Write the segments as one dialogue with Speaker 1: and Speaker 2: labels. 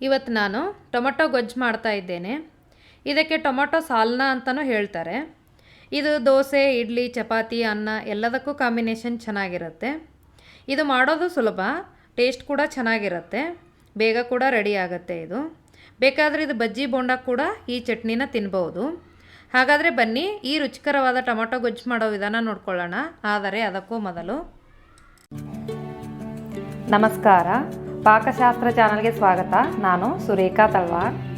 Speaker 1: ಇವತ್ತು ನಾನು ಟೊಮೊಟೊ ಗೊಜ್ಜು ಮಾಡ್ತಾ ಇದ್ದೇನೆ. ಇದಕ್ಕೆ ಟೊಮೊಟೊ ಸಾಲ್ನ ಅಂತಲೂ ಹೇಳ್ತಾರೆ. ಇದು ದೋಸೆ, ಇಡ್ಲಿ, ಚಪಾತಿ, ಅನ್ನ ಎಲ್ಲದಕ್ಕೂ ಕಾಂಬಿನೇಷನ್ ಚೆನ್ನಾಗಿರುತ್ತೆ. ಇದು ಮಾಡೋದು ಸುಲಭ, ಟೇಸ್ಟ್ ಕೂಡ ಚೆನ್ನಾಗಿರುತ್ತೆ. ಬೇಗ ಕೂಡ ರೆಡಿ ಆಗುತ್ತೆ ಇದು. ಬೇಕಾದರೆ ಇದು ಬಜ್ಜಿ ಬೋಂಡ ಕೂಡ ಈ ಚಟ್ನಿನ ತಿನ್ಬೋದು. ಹಾಗಾದರೆ ಬನ್ನಿ, ಈ ರುಚಿಕರವಾದ ಟೊಮೊಟೊ ಗೊಜ್ಜು ಮಾಡೋ ವಿಧಾನ ನೋಡ್ಕೊಳ್ಳೋಣ. ಆದರೆ ಅದಕ್ಕೂ ಮೊದಲು. ನಮಸ್ಕಾರ. ಪಾಕಶಾಸ್ತ್ರ ಚಾನಲ್ಗೆ ಸ್ವಾಗತ. ನಾನು ಸುರೇಖಾ ತಳ್ವಾರ್.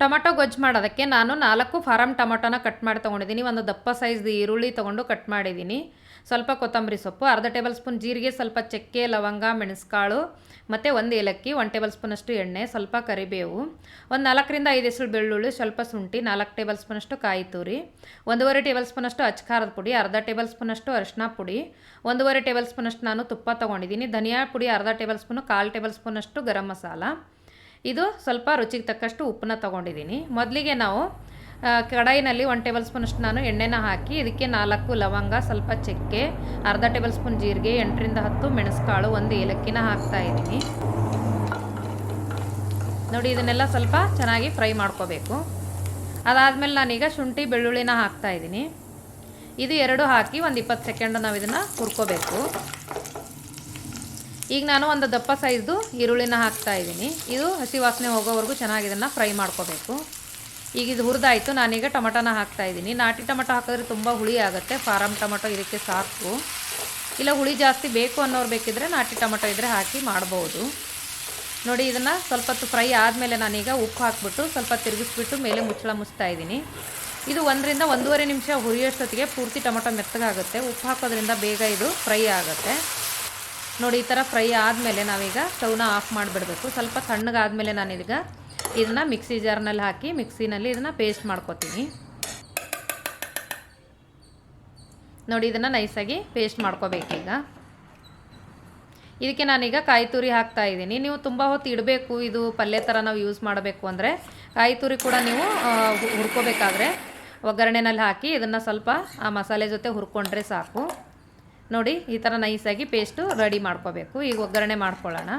Speaker 1: ಟೊಮೊಟೊ ಗೊಜ್ಜು ಮಾಡೋದಕ್ಕೆ ನಾನು ನಾಲ್ಕು ಫಾರಮ್ ಟೊಮೊಟೊನ ಕಟ್ ಮಾಡಿ ತೊಗೊಂಡಿದ್ದೀನಿ. ಒಂದು ದಪ್ಪ ಸೈಜ್ದು ಈರುಳ್ಳಿ ತೊಗೊಂಡು ಕಟ್ ಮಾಡಿದ್ದೀನಿ. ಸ್ವಲ್ಪ ಕೊತ್ತಂಬರಿ ಸೊಪ್ಪು, ಅರ್ಧ ಟೇಬಲ್ ಸ್ಪೂನ್ ಜೀರಿಗೆ, ಸ್ವಲ್ಪ ಚಕ್ಕೆ, ಲವಂಗ, ಮೆಣಸುಕಾಳು, ಮತ್ತು ಒಂದು ಏಲಕ್ಕಿ ಒನ್ ಟೇಬಲ್ ಸ್ಪೂನಷ್ಟು ಎಣ್ಣೆ, ಸ್ವಲ್ಪ ಕರಿಬೇವು, ಒಂದು ನಾಲ್ಕರಿಂದ ಐದು ಹೆಸರು ಬೆಳ್ಳುಳ್ಳಿ, ಸ್ವಲ್ಪ ಶುಂಠಿ, ನಾಲ್ಕು ಟೇಬಲ್ ಸ್ಪೂನಷ್ಟು ಕಾಯಿ ತುರಿ, ಒಂದೂವರೆ ಟೇಬಲ್ ಸ್ಪೂನಷ್ಟು ಅಚ್ಕಾರದ ಪುಡಿ, ಅರ್ಧ ಟೇಬಲ್ ಸ್ಪೂನಷ್ಟು ಅರಿಶಿನ ಪುಡಿ, ಒಂದೂವರೆ ಟೇಬಲ್ ಸ್ಪೂನಷ್ಟು ನಾನು ತುಪ್ಪ ತೊಗೊಂಡಿದ್ದೀನಿ. ಧನಿಯಾ ಪುಡಿ, ಅರ್ಧ ಟೇಬಲ್ ಸ್ಪೂನು, ಕಾಲು ಟೇಬಲ್ ಸ್ಪೂನಷ್ಟು ಗರಂ ಮಸಾಲ ಇದು ಸ್ವಲ್ಪ ರುಚಿಗೆ ತಕ್ಕಷ್ಟು ಉಪ್ಪನ್ನ ತೊಗೊಂಡಿದ್ದೀನಿ. ಮೊದಲಿಗೆ ನಾವು ಕಡಾಯಿನಲ್ಲಿ ಒನ್ ಟೇಬಲ್ ಸ್ಪೂನಷ್ಟು ನಾನು ಎಣ್ಣೆನ ಹಾಕಿ, ಇದಕ್ಕೆ ನಾಲ್ಕು ಲವಂಗ, ಸ್ವಲ್ಪ ಚಕ್ಕೆ, ಅರ್ಧ ಟೇಬಲ್ ಸ್ಪೂನ್ ಜೀರಿಗೆ, ಎಂಟರಿಂದ ಹತ್ತು ಮೆಣಸುಕಾಳು, ಒಂದು ಏಲಕ್ಕಿನ ಹಾಕ್ತಾ ಇದ್ದೀನಿ. ನೋಡಿ, ಇದನ್ನೆಲ್ಲ ಸ್ವಲ್ಪ ಚೆನ್ನಾಗಿ ಫ್ರೈ ಮಾಡ್ಕೋಬೇಕು. ಅದಾದಮೇಲೆ ನಾನೀಗ ಶುಂಠಿ ಬೆಳ್ಳುಳ್ಳಿನ ಹಾಕ್ತಾ ಇದ್ದೀನಿ. ಇದು ಎರಡು ಹಾಕಿ ಒಂದು ಇಪ್ಪತ್ತು ಸೆಕೆಂಡ್ ನಾವು ಇದನ್ನು ಹುರ್ಕೋಬೇಕು. ಈಗ ನಾನು ಒಂದು ದಪ್ಪ ಸೈಜ್ದು ಈರುಳ್ಳಿನ ಹಾಕ್ತಾ ಇದ್ದೀನಿ. ಇದು ಹಸಿ ವಾಸನೆ ಹೋಗೋವರೆಗೂ ಚೆನ್ನಾಗಿ ಇದನ್ನು ಫ್ರೈ ಮಾಡ್ಕೋಬೇಕು. ಈಗ ಇದು ಹುರಿದಾಯಿತು. ನಾನೀಗ ಟೊಮಟೊನ ಹಾಕ್ತಾ ಇದ್ದೀನಿ. ನಾಟಿ ಟೊಮಟೊ ಹಾಕಿದ್ರೆ ತುಂಬ ಹುಳಿ ಆಗುತ್ತೆ. ಫಾರಮ್ ಟೊಮಟೊ ಇದಕ್ಕೆ ಸಾಕು. ಇಲ್ಲ ಹುಳಿ ಜಾಸ್ತಿ ಬೇಕು ಅನ್ನೋರು ಬೇಕಿದ್ರೆ ನಾಟಿ ಟೊಮಟೊ ಇದ್ದರೆ ಹಾಕಿ ಮಾಡ್ಬೋದು. ನೋಡಿ, ಇದನ್ನು ಸ್ವಲ್ಪ ಹೊತ್ತು ಫ್ರೈ ಆದಮೇಲೆ ನಾನೀಗ ಉಪ್ಪು ಹಾಕ್ಬಿಟ್ಟು ಸ್ವಲ್ಪ ತಿರುಗಿಸ್ಬಿಟ್ಟು ಮೇಲೆ ಮುಚ್ಚಳ ಮುಚ್ತಾ ಇದ್ದೀನಿ. ಇದು ಒಂದರಿಂದ ಒಂದೂವರೆ ನಿಮಿಷ ಹುರಿಯೋಷ್ಟೊತ್ತಿಗೆ ಪೂರ್ತಿ ಟೊಮಟೊ ಮೆತ್ತಗಾಗುತ್ತೆ. ಉಪ್ಪು ಹಾಕೋದ್ರಿಂದ ಬೇಗ ಇದು ಫ್ರೈ ಆಗುತ್ತೆ. ನೋಡಿ, ಈ ಥರ ಫ್ರೈ ಆದಮೇಲೆ ನಾವೀಗ ಸ್ಟವ್ನ ಆಫ್ ಮಾಡಿಬಿಡಬೇಕು. ಸ್ವಲ್ಪ ತಣ್ಣಗಾದಮೇಲೆ ನಾನೀಗ ಇದನ್ನು ಮಿಕ್ಸಿ ಜಾರ್ನಲ್ಲಿ ಹಾಕಿ ಮಿಕ್ಸಿನಲ್ಲಿ ಇದನ್ನು ಪೇಸ್ಟ್ ಮಾಡ್ಕೊತೀನಿ. ನೋಡಿ, ಇದನ್ನು ನೈಸಾಗಿ ಪೇಸ್ಟ್ ಮಾಡ್ಕೋಬೇಕೀಗ. ಇದಕ್ಕೆ ನಾನೀಗ ಕಾಯಿ ತುರಿ ಹಾಕ್ತಾ ಇದ್ದೀನಿ. ನೀವು ತುಂಬ ಹೊತ್ತು ಇಡಬೇಕು, ಇದು ಪಲ್ಯ ಥರ ನಾವು ಯೂಸ್ ಮಾಡಬೇಕು ಅಂದರೆ, ಕಾಯಿ ತುರಿ ಕೂಡ ನೀವು ಹುರ್ಕೋಬೇಕಾದ್ರೆ ಒಗ್ಗರಣೆನಲ್ಲಿ ಹಾಕಿ ಇದನ್ನು ಸ್ವಲ್ಪ ಆ ಮಸಾಲೆ ಜೊತೆ ಹುರ್ಕೊಂಡ್ರೆ ಸಾಕು. ನೋಡಿ, ಈ ಥರ ನೈಸಾಗಿ ಪೇಸ್ಟು ರೆಡಿ ಮಾಡ್ಕೋಬೇಕು. ಈಗ ಒಗ್ಗರಣೆ ಮಾಡ್ಕೊಳ್ಳೋಣ.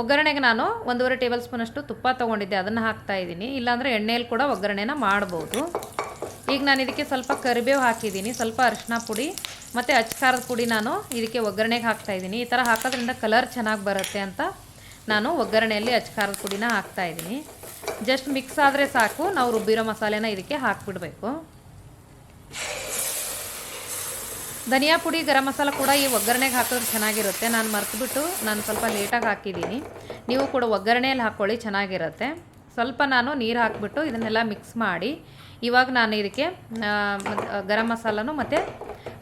Speaker 1: ಒಗ್ಗರಣೆಗೆ ನಾನು ಒಂದೂವರೆ ಟೇಬಲ್ ಸ್ಪೂನಷ್ಟು ತುಪ್ಪ ತೊಗೊಂಡಿದ್ದೆ. ಅದನ್ನು ಹಾಕ್ತಾ ಇದ್ದೀನಿ. ಇಲ್ಲಾಂದರೆ ಎಣ್ಣೆಯಲ್ಲಿ ಕೂಡ ಒಗ್ಗರಣೆನ ಮಾಡ್ಬೋದು. ಈಗ ನಾನು ಇದಕ್ಕೆ ಸ್ವಲ್ಪ ಕರಿಬೇವು ಹಾಕಿದ್ದೀನಿ. ಸ್ವಲ್ಪ ಅರಿಶಿನ ಪುಡಿ ಮತ್ತು ಅಚ್ಕಾರದ ಪುಡಿ ನಾನು ಇದಕ್ಕೆ ಒಗ್ಗರಣೆಗೆ ಹಾಕ್ತಾ ಇದ್ದೀನಿ. ಈ ಥರ ಹಾಕೋದ್ರಿಂದ ಕಲರ್ ಚೆನ್ನಾಗಿ ಬರುತ್ತೆ ಅಂತ ನಾನು ಒಗ್ಗರಣೆಯಲ್ಲಿ ಅಚ್ಕಾರದ ಪುಡಿನ ಹಾಕ್ತಾ ಇದ್ದೀನಿ. ಜಸ್ಟ್ ಮಿಕ್ಸ್ ಆದರೆ ಸಾಕು. ನಾವು ರುಬ್ಬಿರೋ ಮಸಾಲೆನ ಇದಕ್ಕೆ ಹಾಕ್ಬಿಡಬೇಕು. ಧನಿಯಾ ಪುಡಿ ಗರಂ ಮಸಾಲ ಕೂಡ ಈ ಒಗ್ಗರಣೆಗೆ ಹಾಕೋದು ಚೆನ್ನಾಗಿರುತ್ತೆ. ನಾನು ಮರೆತುಬಿಟ್ಟು ನಾನು ಸ್ವಲ್ಪ ಲೇಟಾಗಿ ಹಾಕಿದ್ದೀನಿ. ನೀವು ಕೂಡ ಒಗ್ಗರಣೆಯಲ್ಲಿ ಹಾಕ್ಕೊಳ್ಳಿ ಚೆನ್ನಾಗಿರುತ್ತೆ. ಸ್ವಲ್ಪ ನಾನು ನೀರು ಹಾಕಿಬಿಟ್ಟು ಇದನ್ನೆಲ್ಲ ಮಿಕ್ಸ್ ಮಾಡಿ ಇವಾಗ ನಾನು ಇದಕ್ಕೆ ಗರಂ ಮಸಾಲನೂ ಮತ್ತು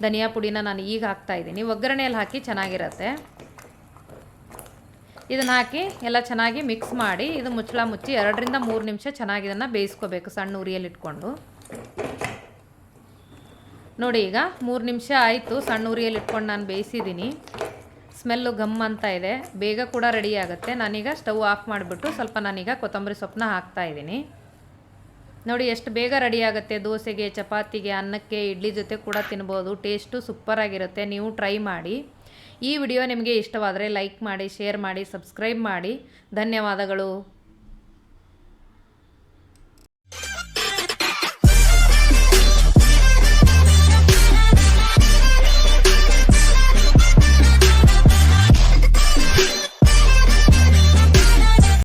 Speaker 1: ಧನಿಯಾ ಪುಡಿನ ನಾನು ಈಗ ಹಾಕ್ತಾ ಇದ್ದೀನಿ. ಒಗ್ಗರಣೆಯಲ್ಲಿ ಹಾಕಿ ಚೆನ್ನಾಗಿರುತ್ತೆ. ಇದನ್ನು ಹಾಕಿ ಎಲ್ಲ ಚೆನ್ನಾಗಿ ಮಿಕ್ಸ್ ಮಾಡಿ ಇದು ಮುಚ್ಚಳ ಮುಚ್ಚಿ ಎರಡರಿಂದ ಮೂರು ನಿಮಿಷ ಚೆನ್ನಾಗಿ ಇದನ್ನು ಬೇಯಿಸ್ಕೋಬೇಕು ಸಣ್ಣ ಉರಿಯಲ್ಲಿ ಇಟ್ಕೊಂಡು. ನೋಡಿ ಈಗ ಮೂರು ನಿಮಿಷ ಆಯಿತು. ಸಣ್ಣ ಉರಿಯಲ್ಲಿ ಇಟ್ಕೊಂಡು ನಾನು ಬೇಯಿಸಿದ್ದೀನಿ ಸ್ಮೆಲ್ಲು ಗಮ್ ಅಂತ ಇದೆ. ಬೇಗ ಕೂಡ ರೆಡಿ ಆಗುತ್ತೆ. ನಾನೀಗ ಸ್ಟವ್ ಆಫ್ ಮಾಡಿಬಿಟ್ಟು ಸ್ವಲ್ಪ ನಾನೀಗ ಕೊತ್ತಂಬರಿ ಸೊಪ್ಪನ್ನ ಹಾಕ್ತಾ ಇದ್ದೀನಿ. ನೋಡಿ ಎಷ್ಟು ಬೇಗ ರೆಡಿ ಆಗುತ್ತೆ. ದೋಸೆಗೆ, ಚಪಾತಿಗೆ, ಅನ್ನಕ್ಕೆ, ಇಡ್ಲಿ ಜೊತೆ ಕೂಡ ತಿನ್ಬೋದು. ಟೇಸ್ಟು ಸೂಪರಾಗಿರುತ್ತೆ ನೀವು ಟ್ರೈ ಮಾಡಿ. ಈ ವಿಡಿಯೋ ನಿಮಗೆ ಇಷ್ಟವಾದರೆ ಲೈಕ್ ಮಾಡಿ ಶೇರ್ ಮಾಡಿ ಸಬ್ಸ್ಕ್ರೈಬ್ ಮಾಡಿ. ಧನ್ಯವಾದಗಳು.